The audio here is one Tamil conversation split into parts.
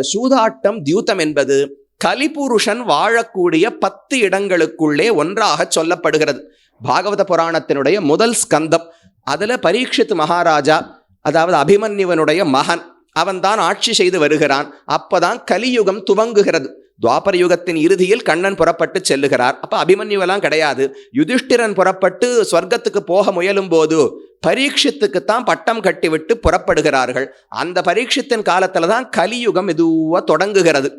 சூதாட்டம் தியூத்தம் என்பது கலிபுருஷன் வாழக்கூடிய பத்து இடங்களுக்குள்ளே ஒன்றாக சொல்லப்படுகிறது. பாகவத புராணத்தினுடைய முதல் ஸ்கந்தம். அதுல பரீட்சித் மகாராஜா அதாவது அபிமன்யுவனுடைய மகன் அவன்தான் ஆட்சி செய்து வருகிறான். அப்பதான் கலியுகம் துவங்குகிறது. துவாபர யுகத்தின் இறுதியில் கண்ணன் புறப்பட்டு செல்லுகிறார். அப்போ அபிமன்யுவெல்லாம் கிடையாது. யுதிஷ்டிரன் புறப்பட்டு ஸ்வர்க்கத்துக்கு போக முயலும் போது பரீட்சித்துக்குத்தான் பட்டம் கட்டிவிட்டு புறப்படுகிறார்கள். அந்த பரீட்சித்தின் காலத்தில் தான் கலியுகம் மெதுவாக தொடங்குகிறது.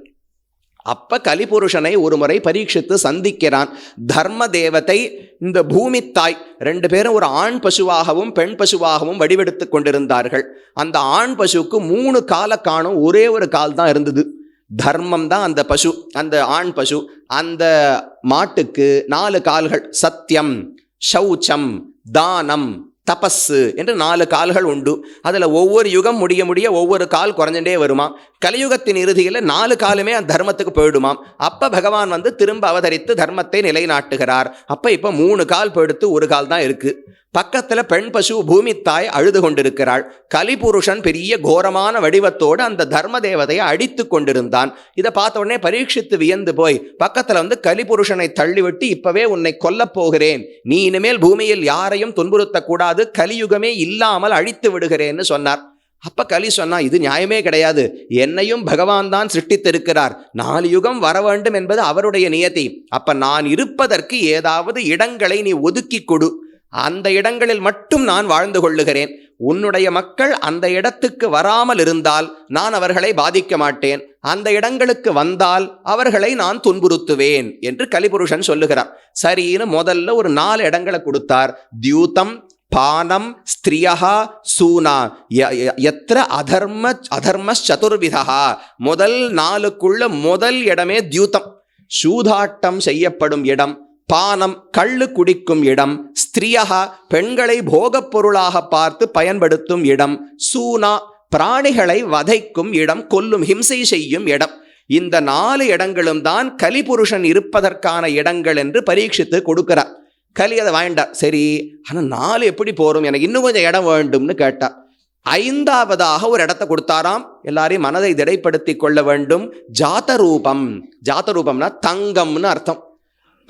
அப்ப கலிபுருஷனை ஒரு முறை பரீட்சித்து சந்திக்கிறான். தர்ம தேவத்தை இந்த பூமி தாய் ரெண்டு பேரும் ஒரு ஆண் பசுவாகவும் பெண் பசுவாகவும் வடிவெடுத்து கொண்டிருந்தார்கள். அந்த ஆண் பசுவுக்கு மூணு காலை காணும் ஒரே ஒரு கால் தான் இருந்தது. தர்மம் தான் அந்த பசு அந்த ஆண் பசு. அந்த மாட்டுக்கு நாலு கால்கள் சத்தியம் சௌச்சம் தானம் தபஸ்ஸு என்று நாலு கால்கள் உண்டு. அதில் ஒவ்வொரு யுகம் முடிய முடிய ஒவ்வொரு கால் குறைஞ்சுட்டே வருமா? கலியுகத்தின் இறுதியில் நாலு காலுமே அந்த தர்மத்துக்கு போயிடுமாம் அப்போ பகவான் வந்து திரும்ப அவதரித்து தர்மத்தை நிலைநாட்டுகிறார். அப்போ இப்போ மூணு கால் போயிடுத்து ஒரு கால் தான் இருக்குது பக்கத்தில் பெண் பசு பூமித்தாய் அழுது கொண்டிருக்கிறாள். கலிபுருஷன் பெரிய கோரமான வடிவத்தோடு அந்த தர்ம தேவதையை அடித்து கொண்டிருந்தான். இதை பார்த்த உடனே பரீட்சித்து வியந்து போய் பக்கத்தில் வந்து கலிபுருஷனை தள்ளிவிட்டு இப்பவே உன்னை கொல்லப் போகிறேன். நீ இனிமேல் பூமியில் யாரையும் துன்புறுத்தக்கூடாது. கலியுகமே இல்லாமல் அழித்து விடுகிறேன்னு சொன்னார். அப்ப கலி சொன்னா இது நியாயமே கிடையாது. என்னையும் பகவான் தான் சிருஷ்டித்திருக்கிறார். நாலு யுகம் வர வேண்டும் என்பது அவருடைய நியதி. அப்ப நான் இருப்பதற்கு ஏதாவது இடங்களை நீ ஒதுக்கி கொடு. அந்த இடங்களில் மட்டும் நான் வாழ்ந்து கொள்ளுகிறேன். உன்னுடைய மக்கள் அந்த இடத்துக்கு வராமல் இருந்தால் நான் அவர்களை பாதிக்க மாட்டேன். அந்த இடங்களுக்கு வந்தால் அவர்களை நான் துன்புறுத்துவேன் என்று கலிபுருஷன் சொல்லுகிறார். சரின்னு முதல்ல ஒரு நாலு இடங்களை கொடுத்தார். தியூதம் பானம் ஸ்திரியா சூனா. ய- எத்திர அதர்ம அதர்ம சதுர்விதா முதல் நாளுக்குள்ள முதல் இடமே தியூதம். சூதாட்டம் செய்யப்படும் இடம். பானம் கள்ளு குடிக்கும் இடம் ஸ்திரியா பெண்களை போகப் பொருளாக பார்த்து பயன்படுத்தும் இடம் சூனா பிராணிகளை வதைக்கும் இடம் கொல்லும் ஹிம்சை செய்யும் இடம். இந்த நாலு இடங்களும் தான் கலிபுருஷன் இருப்பதற்கான இடங்கள் என்று பரீட்சித்து கொடுக்கிறார். கலி அதை வாங்கிட்டார் சரி ஆனால் நாலு எப்படி போகிறோம் எனக்கு இன்னும் கொஞ்சம் இடம் வேண்டும்னு கேட்டார் ஐந்தாவதாக ஒரு இடத்த கொடுத்தாராம். எல்லாரையும் மனதை திடைப்படுத்தி கொள்ள வேண்டும். ஜாதரூபம் ரூபம் தங்கம்னு அர்த்தம்.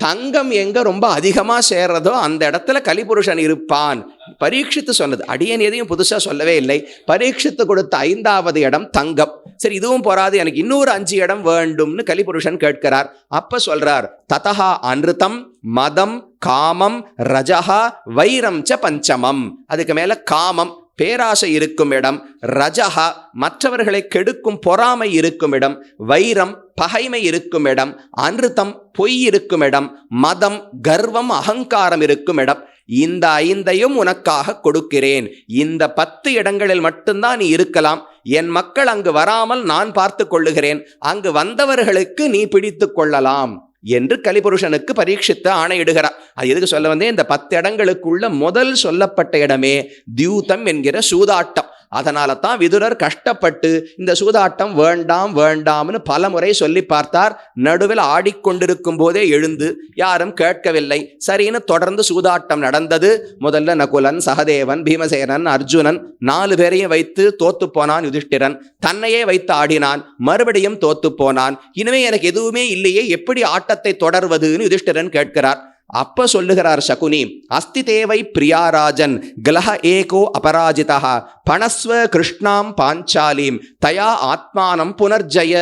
தங்கம் எங்கே ரொம்ப அதிகமாக சேர்றதோ அந்த இடத்துல கலிபுருஷன் இருப்பான். பரீட்சித்து சொன்னது. அடியன் எதையும் புதுசாக சொல்லவே இல்லை. பரீட்சித்து கொடுத்த ஐந்தாவது இடம் தங்கம். சரி இதுவும் போராது. எனக்கு இன்னொரு அஞ்சு இடம் வேண்டும்னு கலிபுருஷன் கேட்கிறார். அப்போ சொல்கிறார் ததஹா அனிருத்தம் மதம் காமம் ரஜஹா வைரம் ச பஞ்சமம். அதுக்கு மேலே காமம். பேராசை இருக்கும் இடம் ரஜஹா மற்றவர்களை கெடுக்கும் பொறாமை இருக்கும் இடம் வைரம் பகைமை இருக்கும் இடம் அன்ருத்தம் பொய் இருக்கும் இடம் மதம் கர்வம் அகங்காரம் இருக்கும் இடம். இந்த ஐந்தையும் உனக்காக கொடுக்கிறேன். இந்த பத்து இடங்களில் மட்டும்தான் நீ இருக்கலாம். என் மக்கள் அங்கு வராமல் நான் பார்த்து கொள்ளுகிறேன். அங்கு வந்தவர்களுக்கு நீ பிடித்து கொள்ளலாம். என்று கலிபுருஷனுக்கு பரீட்சித்து ஆணையிடுகிறார் அது எதுக்கு சொல்ல வந்தேன்? இந்த பத்து இடங்களுக்குள்ள முதல் சொல்லப்பட்ட இடமே தியூதம் என்கிற சூதாட்டம். அதனால தான் விதுரர் கஷ்டப்பட்டு இந்த சூதாட்டம் வேண்டாம் வேண்டாம்னு பல முறை சொல்லி பார்த்தார். நடுவில் ஆடிக்கொண்டிருக்கும் போதே எழுந்து யாரும் கேட்கவில்லை. சரின்னு தொடர்ந்து சூதாட்டம் நடந்தது. முதல்ல நகுலன் சகதேவன் பீமசேனன் அர்ஜுனன் நாலு பேரையும் வைத்து தோத்து போனான் யுதிஷ்டிரன். தன்னையே வைத்து ஆடினான். மறுபடியும் தோத்து போனான். இனிமே எனக்கு எதுவுமே இல்லையே. எப்படி ஆட்டத்தை தொடர்வதுன்னு யுதிஷ்டிரன் கேட்கிறார். அப்ப சொல்லுகிறார் சகுனி அஸ்தி தேவை பிரியாராஜன் கலஹ ஏகோ அபராஜிதா பணஸ்வ கிருஷ்ணாம் பாஞ்சாலீம் தயா ஆத்மானம் புனர்ஜய.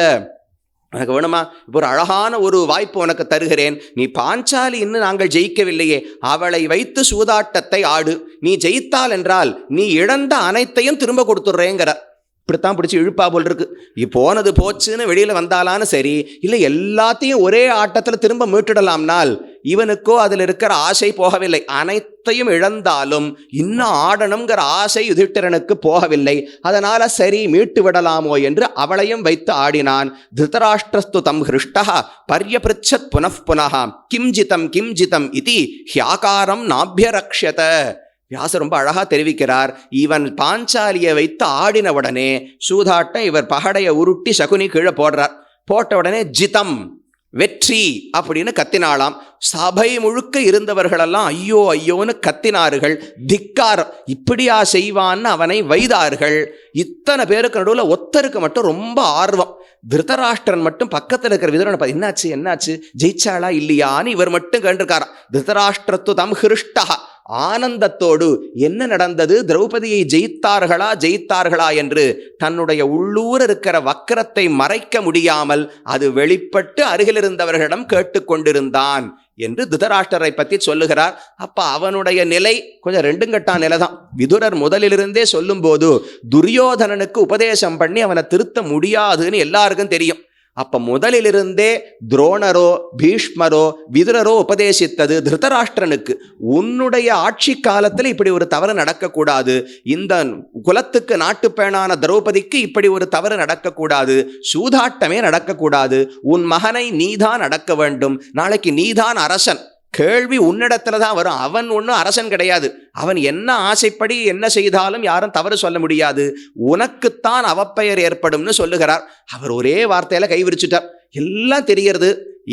உனக்கு வேணுமா? இப்போ ஒரு அழகான ஒரு வாய்ப்பு உனக்கு தருகிறேன். நீ பாஞ்சாலி இன்னும் நாங்கள் ஜெயிக்கவில்லையே அவளை வைத்து சூதாட்டத்தை ஆடு. நீ ஜெயித்தால் என்றால் நீ இழந்த அனைத்தையும் திரும்ப கொடுத்துட்றேங்கிற. இப்படித்தான் பிடிச்சி இழுப்பா போல் இருக்கு. இப்போ போனது போச்சுன்னு வெளியில் வந்தாலான்னு சரி இல்லை எல்லாத்தையும் ஒரே ஆட்டத்தில் திரும்ப மீட்டுடலாம்னால் இவனுக்கோ அதில் இருக்கிற ஆசை போகவில்லை. அனைத்தையும் இழந்தாலும் இன்னும் ஆடணுங்கிற ஆசை யுதிஷ்டிரனுக்கு போகவில்லை. அதனால சரி மீட்டு விடலாமோ என்று அவளையும் வைத்து ஆடினான். திருதராஷ்டிரஸ்து தம் ஹிருஷ்டா பர்யபிருச்சத் புனః கிம்ஜிதம் கிம்ஜிதம் ஜிதம் இது ஹியாகாரம் நாபியரக்ஷத. வியாச ரொம்ப அழகா தெரிவிக்கிறார். இவன் பாஞ்சாலியை வைத்து ஆடின உடனே சூதாட்ட இவர் பகடையை உருட்டி சகுனி கீழே போடுறார். போட்ட உடனே ஜிதம். வெற்றி அப்படின்னு கத்தினாளாம். சபை முழுக்க இருந்தவர்களெல்லாம் ஐயோ ஐயோன்னு கத்தினார்கள். திக்கார். இப்படியா செய்வான்னு அவனை வைதார்கள். இத்தனை பேருக்கு நடுவில் ஒத்தருக்கு மட்டும் ரொம்ப ஆர்வம். திருதராஷ்டிரன் மட்டும் பக்கத்தில் இருக்கிற விதரனை பார்த்து என்னாச்சு என்னாச்சு? ஜெயிச்சாளா இல்லையான்னு இவர் மட்டும் கண்டிருக்காராம் திருதராஷ்டிரத்து தம் ஹிருஷ்டா ஆனந்தத்தோடு என்ன நடந்தது? திரௌபதியை ஜெயித்தார்களா ஜெயித்தார்களா என்று தன்னுடைய உள்ளூர் இருக்கிற வக்கரத்தை மறைக்க முடியாமல் அது வெளிப்பட்டு அருகில் இருந்தவர்களிடம் கேட்டுக்கொண்டிருந்தான் என்று திருதராஷ்டரை பற்றி சொல்லுகிறார். அப்ப அவனுடைய நிலை கொஞ்சம் ரெண்டுங்கட்டா நிலை தான் விதுரர் முதலிலிருந்தே சொல்லும்போது துரியோதனனுக்கு உபதேசம் பண்ணி அவனை திருத்த முடியாதுன்னு எல்லாருக்கும் தெரியும். அப்ப முதலிலிருந்தே துரோணரோ பீஷ்மரோ விதுரரோ உபதேசித்தது திருதராஷ்டிரனுக்கு. உன்னுடைய ஆட்சி காலத்தில் இப்படி ஒரு தவறு நடக்கக்கூடாது. இந்த குலத்துக்கு நாட்டுப்பேணான திரௌபதிக்கு இப்படி ஒரு தவறு நடக்கக்கூடாது. சூதாட்டமே நடக்கக்கூடாது. உன் மகனை நீதான் அடக்க வேண்டும். நாளைக்கு நீதான் அரசன். கேள்வி உன்னிடத்துல தான் வரும். அவன் ஒன்றும் அரசன் கிடையாது. அவன் என்ன ஆசைப்படி என்ன செய்தாலும் யாரும் தவறு சொல்ல முடியாது. உனக்குத்தான் அவப்பெயர் ஏற்படும்னு சொல்லுகிறார். அவர் ஒரே வார்த்தையில கைவிரிச்சிட்டார் எல்லாம் தெரியறது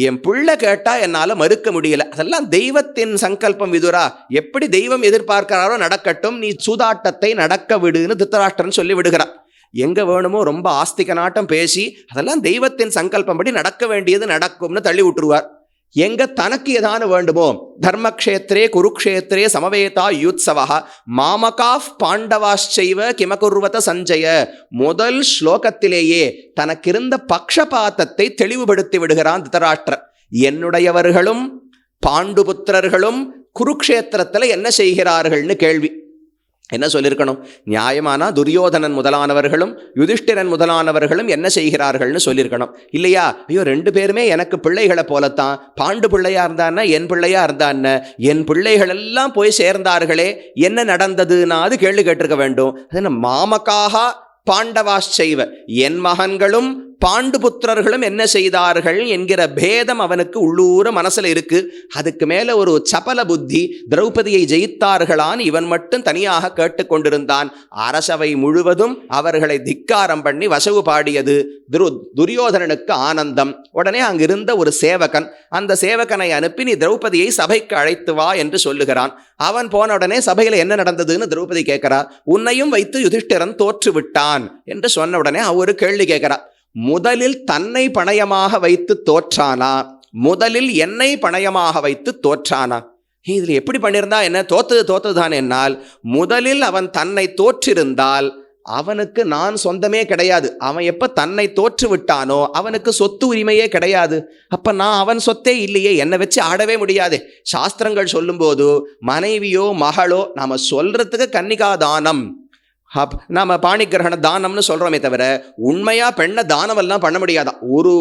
என் பிள்ளை கேட்டால் என்னால் மறுக்க முடியல. அதெல்லாம் தெய்வத்தின் சங்கல்பம் விதுரா. எப்படி தெய்வம் எதிர்பார்க்கிறாரோ நடக்கட்டும். நீ சூதாட்டத்தை நடக்க விடுன்னு திருத்தராஷ்டிரன் சொல்லி விடுகிறார். எங்கே வேணுமோ ரொம்ப ஆஸ்திக நாட்டம் பேசி அதெல்லாம் தெய்வத்தின் சங்கல்பம் படி நடக்க வேண்டியது நடக்கும்னு தள்ளி விட்டுருவார். எங்க தனக்கு ஏதான வேண்டுமோ தர்மக்ஷேத்திரே குருக்ஷேத்திரே சமவேதா யூத்சவா மாமகாஃப் பாண்டவாశ్చைவ கிமகுர்வத சஞ்சய முதல் ஸ்லோகத்திலேயே தனக்கிருந்த பக்ஷபாதத்தை தெளிவுபடுத்தி விடுகிறான் திருதராஷ்டிரர் என்னுடையவர்களும் பாண்டுபுத்திரர்களும் குருக்ஷேத்திரத்தில் என்ன செய்கிறார்கள்னு கேள்வி. என்ன சொல்லியிருக்கணும்? நியாயமானா துரியோதனன் முதலானவர்களும் யுதிஷ்டிரன் முதலானவர்களும் என்ன செய்கிறார்கள்னு சொல்லியிருக்கணும். இல்லையா? ஐயோ ரெண்டு பேருமே எனக்கு பிள்ளைகளை போலத்தான். பாண்டு பிள்ளையா இருந்தான்னா என் பிள்ளையா இருந்தான்னு? என் பிள்ளைகள் எல்லாம் போய் சேர்ந்தார்களே என்ன நடந்ததுன்னா அது கேள்வி கேட்டிருக்க வேண்டும். அது என்ன மாமக்காக செய்வ? என் மகன்களும் பாண்டுபுத்திரர்களும் என்ன செய்தார்கள் என்கிற பேதம் அவனுக்கு உள்ளூர மனசுல இருக்கு. அதுக்கு மேல ஒரு சபல புத்தி திரௌபதியை ஜெயித்தார்களான் இவன் மட்டும் தனியாக கேட்டுக்கொண்டிருந்தான் அரசவை முழுவதும் அவர்களை திக்காரம் பண்ணி வசவு பாடியது துரு துரியோதனனுக்கு ஆனந்தம். உடனே அங்கிருந்த ஒரு சேவகன் அந்த சேவகனை அனுப்பி நீ திரௌபதியை சபைக்கு அழைத்து வா என்று சொல்லுகிறான். அவன் போன உடனே சபையில் என்ன நடந்ததுன்னு திரௌபதி கேட்கிறா. உன்னையும் வைத்து யுதிஷ்டிரன் தோற்று விட்டான் என்று சொன்ன உடனே அவ ஒரு கேள்வி கேட்கிறா. முதலில் தன்னை பணயமாக வைத்து தோற்றானா? முதலில் என்னை பணயமாக வைத்து தோற்றானா? இதில் எப்படி பண்ணியிருந்தா என்ன? தோத்தது தோத்ததுதான் என்னால். முதலில் அவன் தன்னை தோற்றிருந்தால் அவனுக்கு நான் சொந்தமே கிடையாது. அவன் எப்போ தன்னை தோற்று விட்டானோ அவனுக்கு சொத்து உரிமையே கிடையாது. அப்போ நான் அவன் சொத்தே இல்லையே என்னை வச்சு ஆடவே முடியாதே. சாஸ்திரங்கள் சொல்லும்போது மனைவியோ மகளோ நாம் சொல்கிறதுக்கு கன்னிகாதானம். அப் நாம பாணிகிரகண தானம்னு சொல்கிறோமே தவிர உண்மையாக பெண்ணை தானமெல்லாம் பண்ண முடியாதான் ஒரு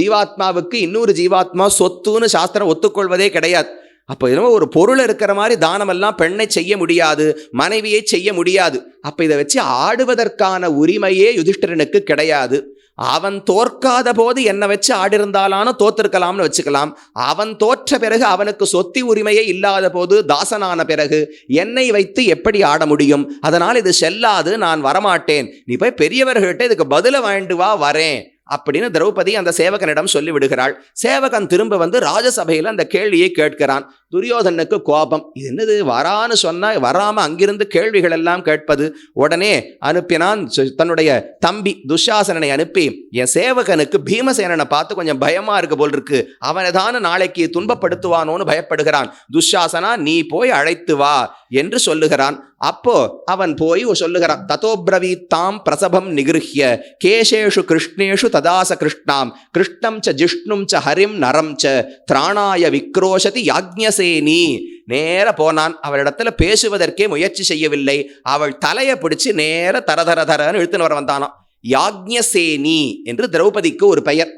ஜீவாத்மாவுக்கு இன்னொரு ஜீவாத்மா சொத்துன்னு சாஸ்திரம் ஒத்துக்கொள்வதே கிடையாது. அப்போ என்னமோ ஒரு பொருள் இருக்கிற மாதிரி தானமெல்லாம் பெண்ணை செய்ய முடியாது மனைவியை செய்ய முடியாது. அப்போ இதை வச்சு ஆடுவதற்கான உரிமையே யுதிஷ்டரனுக்கு கிடையாது. அவன் தோற்காத போது என்னை வச்சு ஆடிருந்தாலான தோத்திருக்கலாம்னு வச்சுக்கலாம். அவன் தோற்ற பிறகு அவனுக்கு சொத்தி உரிமையே இல்லாத போது தாசனான பிறகு என்னை வைத்து எப்படி ஆட முடியும்? அதனால் இது செல்லாது நான் வரமாட்டேன். நீ போய் பெரியவர்கள்ட்ட இதுக்கு பதில வாங்கிட்டு வா வரேன். அப்படின்னு திரௌபதி அந்த சேவகனிடம் சொல்லி விடுகிறாள் சேவகன் திரும்ப வந்து ராஜசபையில் அந்த கேள்வியை கேட்கிறான். துரியோதனுக்கு கோபம். இது என்னது? வரான்னு சொன்னால் வராமல் அங்கிருந்து கேள்விகள் எல்லாம் கேட்பது. உடனே அனுப்பினான் தன்னுடைய தம்பி துஷாசனனை அனுப்பி என் சேவகனுக்கு பீமசேனனை பார்த்து கொஞ்சம் பயமாக இருக்கு போல் இருக்கு அவனை தானே நாளைக்கு துன்பப்படுத்துவானோன்னு பயப்படுகிறான். துஷாசனா நீ போய் அழைத்து வா என்று சொல்லுகிறான். அப்போ அவன் போய் சொல்லுகிறான் ததோப்ரவீத்தாம் பிரசபம் நிகிருஹ்ய கேசேஷு கிருஷ்ணேஷு ததாச கிருஷ்ணாம் கிருஷ்ணம் ச ஜிஷ்ணும் ச ஹரிம் நரம் ச திராணாய விக்ரோஷதி யாக்ஞசேனி நேர போனான் அவளிடத்துல பேசுவதற்கே முயற்சி செய்யவில்லை அவள் தலையை பிடிச்சு நேர தர தர தரன்னு இழுத்துன்னு வர வந்தானாம் யாக்ஞசேனி என்று திரௌபதிக்கு ஒரு பெயர்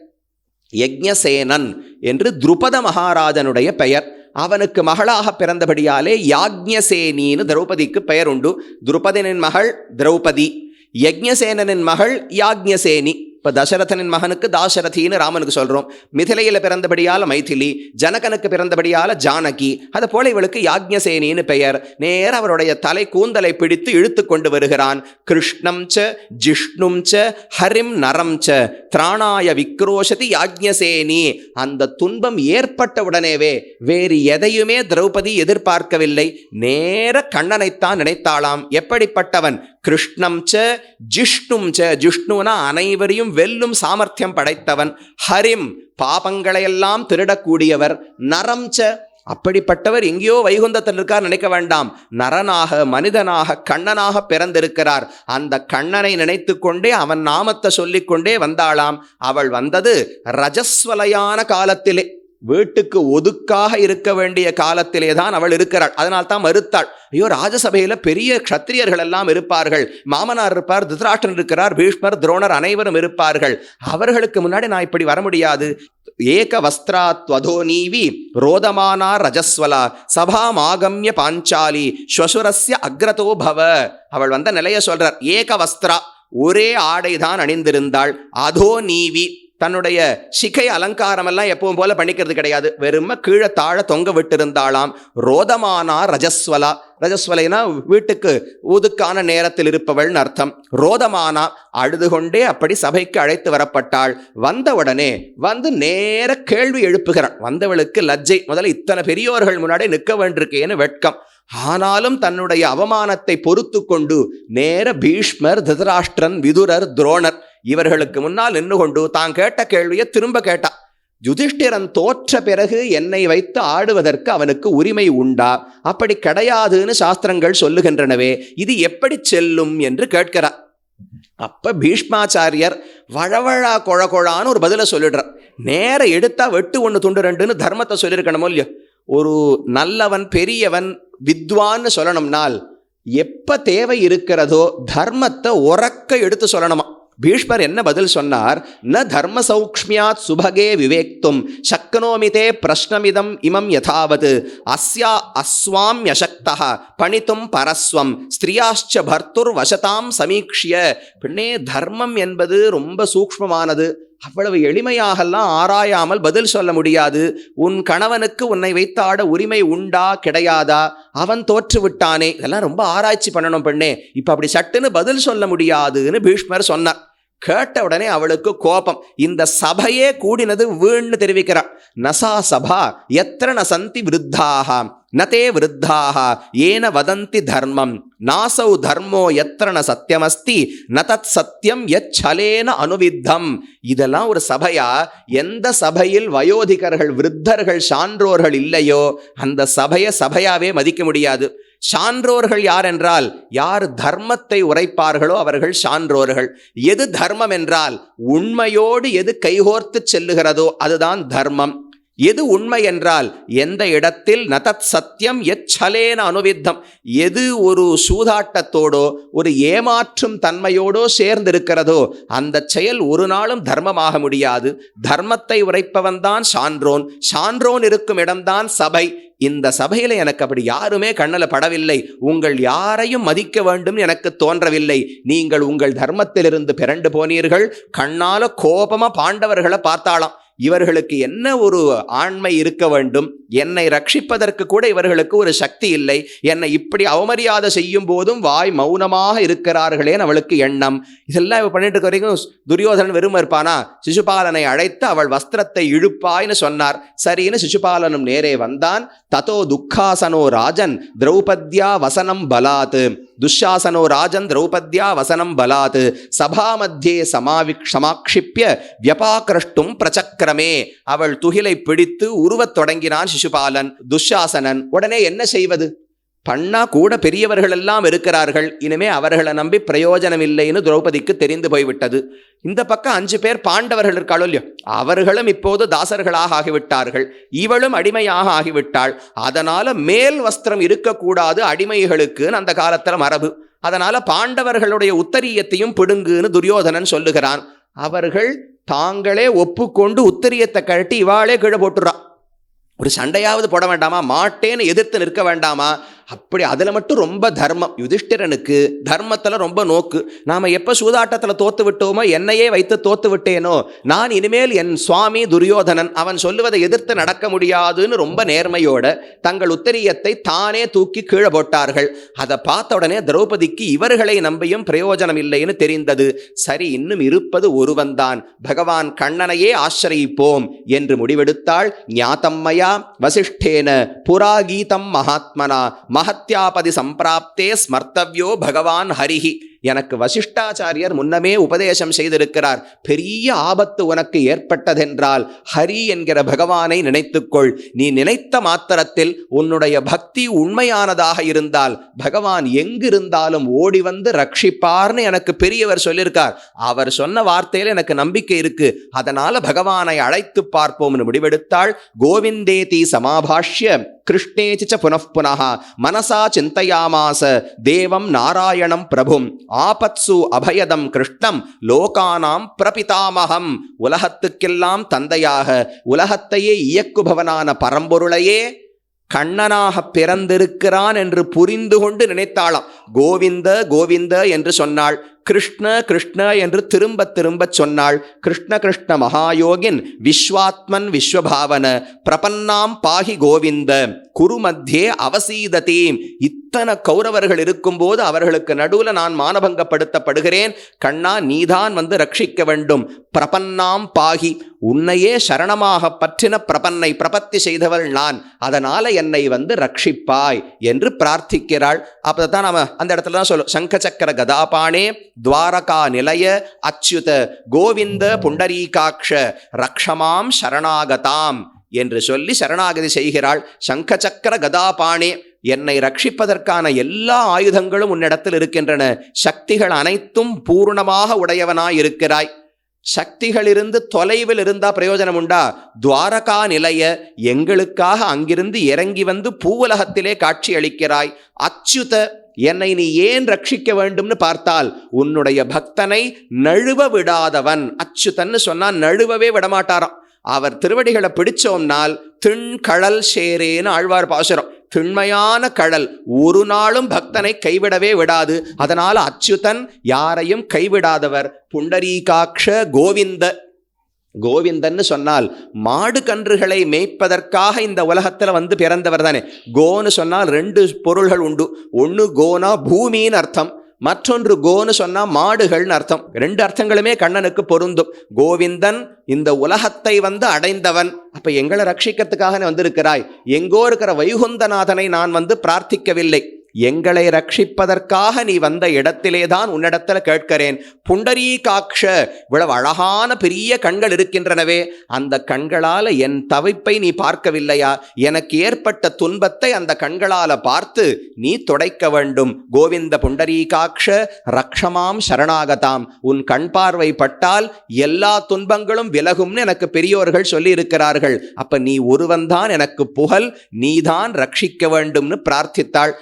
யக்ஞசேனன் என்று துருபத மகாராஜனுடைய பெயர் அவனுக்கு மகளாக பிறந்தபடியாலே யாக்ஞசேனின்னு திரௌபதிக்கு பெயர் உண்டு துருபதனின் மகள் திரௌபதி யக்ஞசேனனின் மகள் யாக்ஞசேனி. இப்போ தசரதனின் மகனுக்கு தாசரதின்னு ராமனுக்கு சொல்கிறோம் மிதிலையில் பிறந்தபடியால் மைதிலி ஜனகனுக்கு பிறந்தபடியால் ஜானகி அது போல இவளுக்கு யாக்ஞசேனின்னு பெயர். நேர அவருடைய தலை கூந்தலை பிடித்து இழுத்து கொண்டு வருகிறான். கிருஷ்ணம் ச ஜிஷ்ணும் ச ஹரிம் நரம் ச திராணாய விக்ரோஷதி யாக்ஞசேனி. அந்த துன்பம் ஏற்பட்ட உடனேவே வேறு எதையுமே திரௌபதி எதிர்பார்க்கவில்லை. நேர கண்ணனைத்தான் நினைத்தாளாம். எப்படிப்பட்டவன்? கிருஷ்ணம் ச ஜிஷ்ணும் ச. ஜிஷ்ணுனா அனைவரையும் வெல்லும் சாமர்த்தியம் படைத்தவன். ஹரிம் பாபங்களையெல்லாம் திருடக்கூடியவர். நரம் ச அப்படிப்பட்டவர் எங்கேயோ வைகுந்தத்தில் இருக்கார் நினைக்க வேண்டாம். நரனாக மனிதனாக கண்ணனாக பிறந்திருக்கிறார். அந்த கண்ணனை நினைத்து கொண்டே அவன் நாமத்தை சொல்லிக்கொண்டே வந்தாளாம். அவள் வந்தது ரஜஸ்வலையான காலத்திலே. வீட்டுக்கு ஒதுக்காக இருக்க வேண்டிய காலத்திலே தான் அவள் இருக்கிறாள். அதனால் தான் மறுத்தாள். ஐயோ ராஜசபையில் பெரிய க்ஷத்திரியர்கள் எல்லாம் இருப்பார்கள். மாமனார் இருப்பார் திருதராஷ்டன் இருக்கிறார் பீஷ்மர் துரோணர் அனைவரும் இருப்பார்கள். அவர்களுக்கு முன்னாடி நான் இப்படி வர முடியாது. ஏக வஸ்திராத்வதோ நீவி ரோதமானா ரஜஸ்வலா சபாம் மாகம்ய பாஞ்சாலி ஸ்வசுரஸ்ய அக்ரதோ பவ. அவள் வந்த நிலைய சொல்றார். ஏக வஸ்திரா ஒரே ஆடை தான் அணிந்திருந்தாள். அதோ நீவி. தன்னுடைய சிகை அலங்காரம் எல்லாம் எப்பவும் போல பண்ணிக்கிறது கிடையாது. வெறும கீழே தாழ தொங்க விட்டிருந்தாளாம். ரோதமானா ரஜஸ்வலா. ரஜஸ்வலைனா வீட்டுக்கு ஊதுக்கான நேரத்தில் இருப்பவள்னு அர்த்தம். ரோதமானா அழுது கொண்டே அப்படி சபைக்கு அழைத்து வரப்பட்டாள். வந்தவுடனே வந்து நேர கேள்வி எழுப்புகிறான். வந்தவளுக்கு லஜ்ஜை முதல்ல இத்தனை பெரியோர்கள் முன்னாடி நிற்க வேண்டியிருக்கேன்னு வெட்கம். ஆனாலும் தன்னுடைய அவமானத்தை பொறுத்து கொண்டு நேர பீஷ்மர் திருதராஷ்டிரன் விதுரர் துரோணர் இவர்களுக்கு முன்னால் நின்று கொண்டு தான் கேட்ட கேள்வியை திரும்ப கேட்டா. யுதிஷ்டிரன் தோற்ற பிறகு என்னை வைத்து ஆடுவதற்கு அவனுக்கு உரிமை உண்டா? அப்படி கிடையாதுன்னு சாஸ்திரங்கள் சொல்லுகின்றனவே இது எப்படி செல்லும் என்று கேட்கிறார் அப்ப பீஷ்மாச்சாரியர் வழவழா கொழ கொழான்னு ஒரு பதிலை சொல்லிடுறார். நேர எடுத்தா வெட்டு ஒன்று துண்டு ரெண்டுன்னு தர்மத்தை சொல்லியிருக்கணுமோ இல்லையோ? ஒரு நல்லவன் பெரியவன் வித்வான்னு சொல்லணும்னால் எப்ப தேவை இருக்கிறதோ தர்மத்தை உறக்க எடுத்து சொல்லணுமா? பீஷ்மர் என்ன பதில் சொன்னார்? ந தர்ம சௌக்ஷ்மியாத் சுபகே விவேக்தும் சக்கனோமிதே பிரஷ்னமிதம் இமம் யதாவது அஸ்யா அஸ்வாம் யசக்தா பணித்தும் பரஸ்வம் ஸ்திரியாಶ್ಚ பர்த்துர் வசதாம் சமீக்ஷிய. பெண்ணே தர்மம் என்பது ரொம்ப சூக்மமானது அவ்வளவு எளிமையாகலாம் ஆராயாமல் பதில் சொல்ல முடியாது. உன் கணவனுக்கு உன்னை வைத்தாட உரிமை உண்டா கிடையாதா? அவன் தோற்று விட்டானே. இதெல்லாம் ரொம்ப ஆராய்ச்சி பண்ணணும் பெண்ணே. இப்போ அப்படி சட்டுன்னு பதில் சொல்ல முடியாதுன்னு பீஷ்மர் சொன்னார். கேட்ட உடனே அவளுக்கு கோபம். இந்த சபையே கூடினது வீண்னு தெரிவிக்கிறான். நசா சபா எத்திர ந சந்தி விருத்தாக நதே விருத்தாக ஏன வதந்தி தர்மம் நாசௌ தர்மோ எத்திர ந சத்தியமஸ்தி ந தத் சத்தியம் எச்சலேன அனுவித்தம். இதெல்லாம் ஒரு சபையா? எந்த சபையில் வயோதிகர்கள் விருத்தர்கள் சான்றோர்கள் இல்லையோ அந்த சபையை சபையாவே மதிக்க முடியாது. சான்றோர்கள் யார் என்றால் யார் தர்மத்தை உரைப்பார்களோ அவர்கள் சான்றோர்கள். எது தர்மம் என்றால் உண்மையோடு எது கைகோர்த்து செல்லுகிறதோ அதுதான் தர்மம். எது உண்மை என்றால் எந்த இடத்தில் நதத் சத்தியம் எச்சலேன அனுவித்தம் எது ஒரு சூதாட்டத்தோடோ ஒரு ஏமாற்றும் தன்மையோடோ சேர்ந்திருக்கிறதோ அந்த செயல் ஒரு நாளும் தர்மமாக முடியாது. தர்மத்தை உரைப்பவன்தான் சான்றோன் சான்றோன் இருக்கும் இடம்தான் சபை. இந்த சபையில் எனக்கு அப்படி யாருமே கண்ணில் படவில்லை. உங்கள் யாரையும் மதிக்க வேண்டும் எனக்கு தோன்றவில்லை. நீங்கள் உங்கள் தர்மத்திலிருந்து பிறண்டு போனீர்கள். கண்ணால கோபமாக பாண்டவர்களை பார்த்தாளாம். இவர்களுக்கு என்ன ஒரு ஆண்மை இருக்க வேண்டும்? என்னை ரட்சிப்பதற்கு கூட இவர்களுக்கு ஒரு சக்தி இல்லை. என்னை இப்படி அவமரியாதை செய்யும் போதும் வாய் மௌனமாக இருக்கிறார்களேன்னு அவளுக்கு எண்ணம். இதெல்லாம் இவ பண்ணிட்டு இருக்க வரைக்கும் துரியோதனன் வெறும் இருப்பானா? சிசுபாலனை அழைத்து அவள் வஸ்திரத்தை இழுப்பாய்னு சொன்னார். சரின்னு சிசுபாலனும் நேரே வந்தான். ததோ துக்காசனோ ராஜன் திரௌபத்யா வசனம் பலாத்து துஷாசனோ ராஜன் திரௌபத்யா வசனம் பலாத். சபா மத்தியே சமாவிக் சமாக்ஷிப்பிய வியபாக்கிரஷ்டும் பிரச்சக்கிரமே அவள் துகிலை பிடித்து உருவத் தொடங்கினான் சிசுபாலன் துஷாசனன் உடனே என்ன செய்வது? பண்ணா கூட பெரியவர்கள் எல்லாம் இருக்கிறார்கள். இனிமே அவர்களை நம்பி பிரயோஜனம் இல்லைன்னு திரௌபதிக்கு தெரிந்து போய்விட்டது. இந்த பக்கம் அஞ்சு பேர் பாண்டவர்கள் இருக்காளோ இல்லையோ? அவர்களும் இப்போது தாசர்களாக ஆகிவிட்டார்கள். இவளும் அடிமையாக ஆகிவிட்டாள். அதனால மேல் வஸ்திரம் இருக்கக்கூடாது அடிமைகளுக்குன்னு அந்த காலத்தில் மரபு. அதனால பாண்டவர்களுடைய உத்தரியத்தையும் பிடுங்குன்னு துரியோதனன் சொல்லுகிறான். அவர்கள் தாங்களே ஒப்புக்கொண்டு உத்தரியத்தை கழட்டி இவாளே கீழே போட்டுறான் ஒரு சண்டையாவது போட வேண்டாமா? மாட்டேன்னு எதிர்த்து நிற்க வேண்டாமா? அப்படி அதுல மட்டும் ரொம்ப தர்மம். யுதிஷ்டிரனுக்கு தர்மத்துல ரொம்ப நோக்கு. நாம எப்போ சூதாட்டத்துல தோத்து விட்டோமோ என்னையே வைத்து தோத்து விட்டேனோ நான் இனிமேல் என் சுவாமி துரியோதனன் அவன் சொல்லுவதை எதிர்த்து நடக்க முடியாதுன்னு ரொம்ப நேர்மையோட தங்கள் உத்தரியத்தை தானே தூக்கி கீழே போட்டார்கள். அதை பார்த்த உடனே திரௌபதிக்கு இவர்களை நம்பியும் பிரயோஜனம் இல்லைன்னு தெரிந்தது. சரி இன்னும் இருப்பது ஒருவன்தான். பகவான் கண்ணனையே ஆசிரயிப்போம் என்று முடிவெடுத்தாள். ஞாத்தம்மையா வசிஷ்டேன புராகீதம் மகாத்மனா మహత్యాపది సంప్రాప్తే స్మర్తవ్యో భగవాన్ హరిహి எனக்கு வசிஷ்டாச்சாரியர் முன்னமே உபதேசம் செய்திருக்கிறார். பெரிய ஆபத்து உனக்கு ஏற்பட்டதென்றால் ஹரி என்கிற பகவானை நினைத்துக்கொள். நீ நினைத்த மாத்திரத்தில் உன்னுடைய பக்தி உண்மையானதாக இருந்தால் பகவான் எங்கிருந்தாலும் ஓடி வந்து ரட்சிப்பார்னு எனக்கு பெரியவர் சொல்லியிருக்கார் அவர் சொன்ன வார்த்தையில் எனக்கு நம்பிக்கை இருக்கு. அதனால பகவானை அழைத்து பார்ப்போம்னு முடிவெடுத்தாள். கோவிந்தேதி சமாபாஷ்ய கிருஷ்ணேச்சி ச மனசா சிந்தையாமாச. தேவம் நாராயணம் பிரபும். ஆபத்சு அபயதம் கிருஷ்ணம் லோகானாம் பிரபிதாமகம். உலகத்துக்கெல்லாம் தந்தையாக உலகத்தையே இயக்குபவனான பரம்பொருளையே கண்ணனாக பிறந்திருக்கிறான் என்று புரிந்து கொண்டு நினைத்தாளாம். கோவிந்த கோவிந்த என்று சொன்னாள். கிருஷ்ண கிருஷ்ண என்று திரும்ப திரும்ப சொன்னாள். கிருஷ்ண கிருஷ்ண மகாயோகின் விஸ்வாத்மன் விஸ்வபாவன பிரபன்னாம் பாகி கோவிந்த குரு மத்தியே அவசீததீம் இத்தனை கௌரவர்கள் இருக்கும்போது அவர்களுக்கு நடுவில் நான் மானபங்கப்படுத்தப்படுகிறேன். கண்ணா நீதான் வந்து ரட்சிக்க வேண்டும். பிரபன்னாம் பாகி உன்னையே சரணமாக பற்றின பிரபன்னை பிரபத்தி செய்தவள் நான். அதனால என்னை வந்து ரட்சிப்பாய் என்று பிரார்த்திக்கிறாள். அப்பதான் நாம அந்த இடத்துல தான் சொல்லும் சங்க சக்கர கதாபாணே துவாரகா நிலைய அச்சுத கோவிந்த புண்டரீகாட்ச ரக்ஷமாம் சரணாகதாம் என்று சொல்லி சரணாகதி செய்கிறாள். சங்க சக்கர கதாபாணே என்னை ரட்சிப்பதற்கான எல்லா ஆயுதங்களும் உன்னிடத்தில் இருக்கின்றன. சக்திகள் அனைத்தும் பூர்ணமாக உடையவனாய் இருக்கிறாய். சக்திகள் இருந்து தொலைவில் இருந்தா பிரயோஜனம் உண்டா? துவாரகா நிலைய எங்களுக்காக அங்கிருந்து இறங்கி வந்து பூவுலகத்திலே காட்சி அளிக்கிறாய் அச்சுத என்னை நீ ஏன் ரட்சிக்க வேண்டும்னு பார்த்தால் உன்னுடைய பக்தனை நழுவ விடாதவன். அச்சுதன்னு சொன்னா நழுவவே விடமாட்டாராம். அவர் திருவடிகளை பிடிச்சோம்னால் திண் கடல் சேரேன்னு ஆழ்வார் பாசுரம். திண்மையான கடல் ஒரு நாளும் பக்தனை கைவிடவே விடாது. அதனால் அச்சுதன் யாரையும் கைவிடாதவர். புண்டரீகாட்ச கோவிந்த கோவிந்தன்னு சொன்னால் மாடு கன்றுகளை மேய்ப்பதற்காக இந்த உலகத்தில் வந்து பிறந்தவர் தானே? கோன்னு சொன்னால் ரெண்டு பொருள்கள் உண்டு. ஒன்று கோனா பூமின்னு அர்த்தம். மற்றொன்று கோன்னு சொன்னால் மாடுகள்னு அர்த்தம். ரெண்டு அர்த்தங்களுமே கண்ணனுக்கு பொருந்தும். கோவிந்தன் இந்த உலகத்தை வந்து அடைந்தவன். அப்போ எங்களை ரட்சிக்கிறதுக்காக வந்திருக்கிறாய். எங்கோ இருக்கிற வைகுந்தநாதனை நான் வந்து பிரார்த்திக்கவில்லை. எங்களை ரட்சிப்பதற்காக நீ வந்த இடத்திலே தான் உன்னிடத்துல கேட்கிறேன். புண்டரீகாட்ச இவ்வளவு அழகான பெரிய கண்கள் இருக்கின்றனவே அந்த கண்களால என் தவிப்பை நீ பார்க்கவில்லையா? எனக்கு ஏற்பட்ட துன்பத்தை அந்த கண்களால பார்த்து நீ துடைக்க வேண்டும். கோவிந்த புண்டரீகாட்ச ரக்ஷமாம் சரணாகதாம். உன் கண் பார்வை பட்டால் எல்லா துன்பங்களும் விலகும்னு எனக்கு பெரியோர்கள் சொல்லி இருக்கிறார்கள் அப்ப நீ ஒருவன்தான் எனக்கு புகழ் நீதான் ரட்சிக்க வேண்டும்னு பிரார்த்தித்தாள்.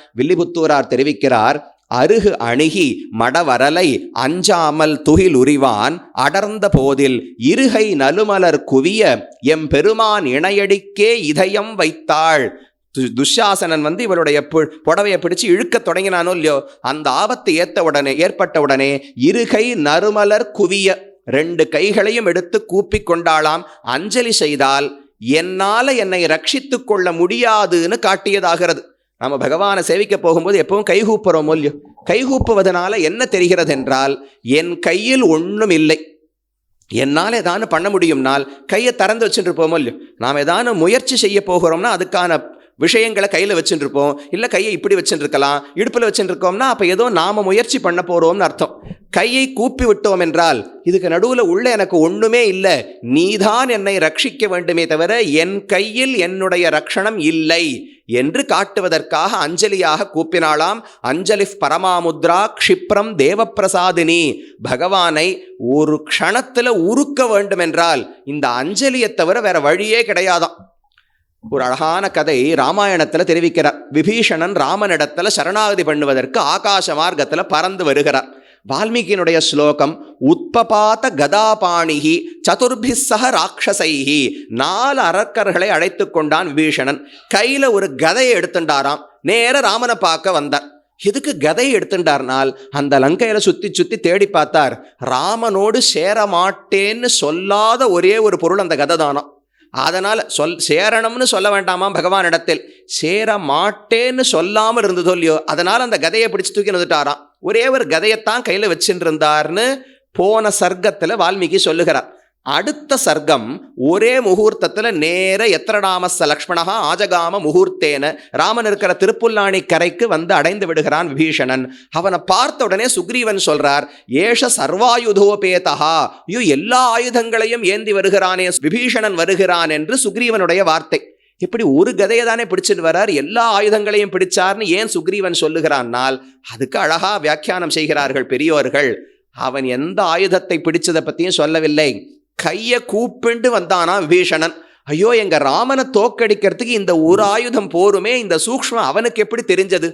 வில்லிபுத்தூரார் தெரிவிக்கிறார் அருகு அணுகி மடவரலை அஞ்சாமல் துகில் உரிவான் அடர்ந்த போதில் இருகை நலுமலர் குவிய எம் பெருமான் இணையடிக்கே இதயம் வைத்தாள். துஷாசனன் வந்து இவளுடைய புடவையை பிடிச்சு இழுக்க தொடங்கினானோ இல்லையோ அந்த ஆபத்து ஏத்த உடனே ஏற்பட்ட உடனே இருகை நறுமலர் குவிய ரெண்டு கைகளையும் எடுத்து கூப்பிக் கொண்டாளாம். அஞ்சலி செய்தால் என்னால என்னை ரட்சித்து கொள்ள முடியாதுன்னு காட்டியதாகிறது. நம்ம பகவானை சேவிக்க போகும்போது எப்பவும் கைகூப்புறோமோ இல்லையோ கைகூப்புவதனால என்ன தெரிகிறது என்றால் என் கையில் ஒன்றும் இல்லை. என்னால் ஏதானு பண்ண முடியும்னால் கையை திறந்து வச்சுட்டு இருப்போமோ இல்லையோ நாம் ஏதானு முயற்சி செய்ய போகிறோம்னா அதுக்கான விஷயங்களை கையில் வச்சுருப்போம். இல்லை கையை இப்படி வச்சுருக்கலாம் இடுப்பில் வச்சுட்டுருக்கோம்னா அப்போ ஏதோ நாம் முயற்சி பண்ண போகிறோம்னு அர்த்தம். கையை கூப்பி விட்டோம் என்றால் இதுக்கு நடுவில் உள்ள எனக்கு ஒன்றுமே இல்லை. நீதான் என்னை ரட்சிக்க வேண்டுமே தவிர என் கையில் என்னுடைய ரட்சணம் இல்லை என்று காட்டுவதற்காக அஞ்சலியாக கூப்பினாளாம். அஞ்சலி பரமாமுத்ரா க்ஷிப்ரம் தேவப்பிரசாதினி. பகவானை ஒரு க்ஷணத்தில் உருக்க வேண்டுமென்றால் இந்த அஞ்சலியை தவிர வேற வழியே கிடையாதாம். ஒரு அழகான கதை ராமாயணத்தில் தெரிவிக்கிறார். விபீஷணன் ராமனிடத்தில் சரணாகதி பண்ணுவதற்கு ஆகாச மார்க்கத்தில் பறந்து வருகிறார். வால்மீகியினுடைய ஸ்லோகம் உத்பபாத கதாபாணிகி சதுர்பி சக ராட்சசைஹி நாலு அரக்கர்களை அழைத்து கொண்டான் விபீஷணன். கையில் ஒரு கதையை எடுத்துட்டாராம் நேர ராமனை பார்க்க வந்தார். எதுக்கு கதை எடுத்துட்டார்னால் அந்த லங்கையில சுத்தி சுத்தி தேடி பார்த்தார். ராமனோடு சேர மாட்டேன்னு சொல்லாத ஒரே ஒரு பொருள் அந்த கதை தானம். அதனால் சொல் சேரணும்னு சொல்ல வேண்டாமா பகவானிடத்தில்? சேர மாட்டேன்னு சொல்லாமல் இருந்ததோ இல்லையோ அதனால் அந்த கதையை பிடிச்சு தூக்கி வந்துட்டாராம் ஒரே ஒரு கதையைத்தான் கையில் வச்சுட்டு இருந்தார்னு போன சர்க்கத்தில் வால்மீகி சொல்லுகிறார். அடுத்த சர்க்கம் ஒரே முகூர்த்தத்தில் நேர எத்திரடாமஸ்ஸ லக்ஷ்மணா ஆஜகாம முகூர்த்தேன. ராமன் இருக்கிற திருப்புல்லாணி கரைக்கு வந்து அடைந்து விடுகிறான் விபீஷணன். அவனை பார்த்த உடனே சுக்ரீவன் சொல்றார் ஏஷ சர்வாயுதோபேதா ஐயோ எல்லா ஆயுதங்களையும் ஏந்தி வருகிறானே விபீஷணன் வருகிறான் என்று சுக்ரீவனுடைய வார்த்தை. இப்படி ஒரு கதையை தானே பிடிச்சிட்டு வரார் எல்லா ஆயுதங்களையும் பிடிச்சார்னு ஏன் சுக்ரீவன் சொல்லுகிறான்னால் அதுக்கு அழகா வியாக்கியானம் செய்கிறார்கள் பெரியோர்கள். அவன் எந்த ஆயுதத்தை பிடிச்சதை பற்றியும் சொல்லவில்லை. கையை கூப்பிண்டு வந்தானா விபீஷணன். ஐயோ எங்க ராமனை தோக்கடிக்கிறதுக்கு இந்த ஒரு ஆயுதம் போருமே இந்த சூக்ஷ்மம் அவனுக்கு எப்படி தெரிஞ்சது?